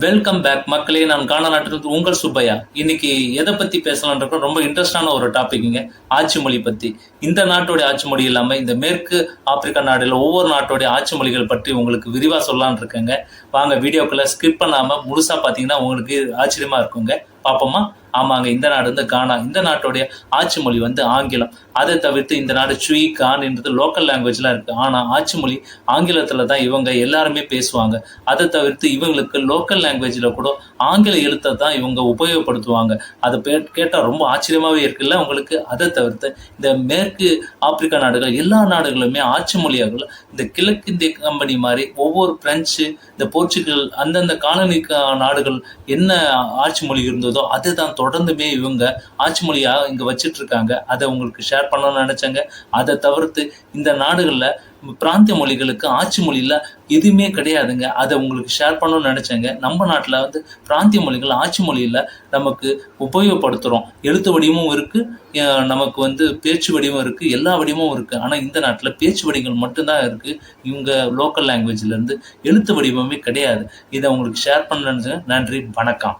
Welcome back மக்களே நான் காண நாட்டுக்கு உங்கள் சுப்பையா. இன்னைக்கு எதை பத்தி பேசலாம்ன்ற ரொம்ப இன்ட்ரெஸ்டான ஒரு டாபிக்ங்க ஆட்சி மொழி பத்தி. இந்த நாட்டுடைய ஆட்சி மொழி இல்லாம இந்த மேற்கு ஆப்பிரிக்கா நாடுல ஒவ்வொரு நாட்டுடைய ஆட்சி மொழிகள் பற்றி உங்களுக்கு விரிவா சொல்லலாம்னு இருக்கேங்க. வாங்க வீடியோக்குள்ள ஸ்கிப் பண்ணாம முழுசா பாத்தீங்கன்னா உங்களுக்கு ஆச்சரியமா இருக்குங்க. பாப்போமா? ஆமாங்க இந்த நாடு வந்து கானா. இந்த நாட்டுடைய ஆட்சி மொழி வந்து ஆங்கிலம். அதை தவிர்த்து இந்த நாடு சுயி கான்ன்றது லோக்கல் லாங்குவேஜ்லாம் இருக்குது ஆனால் ஆட்சி மொழி ஆங்கிலத்தில் தான் இவங்க எல்லாருமே பேசுவாங்க. அதை தவிர்த்து இவங்களுக்கு லோக்கல் லாங்குவேஜில் கூட ஆங்கில எழுத்தை தான் இவங்க உபயோகப்படுத்துவாங்க. அதை கேட்டால் ரொம்ப ஆச்சரியமாகவே இருக்குல்ல உங்களுக்கு? அதை தவிர்த்து இந்த மேற்கு ஆப்பிரிக்கா நாடுகள் எல்லா நாடுகளுமே ஆட்சி மொழியாக இந்த கிழக்கிந்திய கம்பெனி மாதிரி ஒவ்வொரு பிரெஞ்சு இந்த போர்ச்சுகல் அந்தந்த காலனி நாடுகள் என்ன ஆட்சி மொழி இருந்ததோ அதை தான் தொடர்ந்துமே இவங்க ஆட்சி மொழியாக இங்கே வச்சுட்டு இருக்காங்க அதை உங்களுக்கு ஷேர் பண்ணணும்னு நினச்சாங்க. அதை தவிர்த்து இந்த நாடுகளில் பிராந்திய மொழிகளுக்கு ஆட்சி மொழியில் எதுவுமே கிடையாதுங்க. அதை உங்களுக்கு ஷேர் பண்ணணும்னு நினச்சேங்க. நம்ம நாட்டில் வந்து பிராந்திய மொழிகள் ஆட்சி மொழியில் நமக்கு உபயோகப்படுத்துகிறோம் எழுத்து வடிவமும் இருக்குது நமக்கு வந்து பேச்சு வடிவம் இருக்குது எல்லா வடிவமும் இருக்குது ஆனால் இந்த நாட்டில் பேச்சு வடிவங்கள் மட்டும்தான் இருக்குது இவங்க லோக்கல் லாங்குவேஜ்லேருந்து எழுத்து வடிவமே கிடையாது. இதை உங்களுக்கு ஷேர் பண்ண நினைச்சேன் நன்றி. வணக்கம்.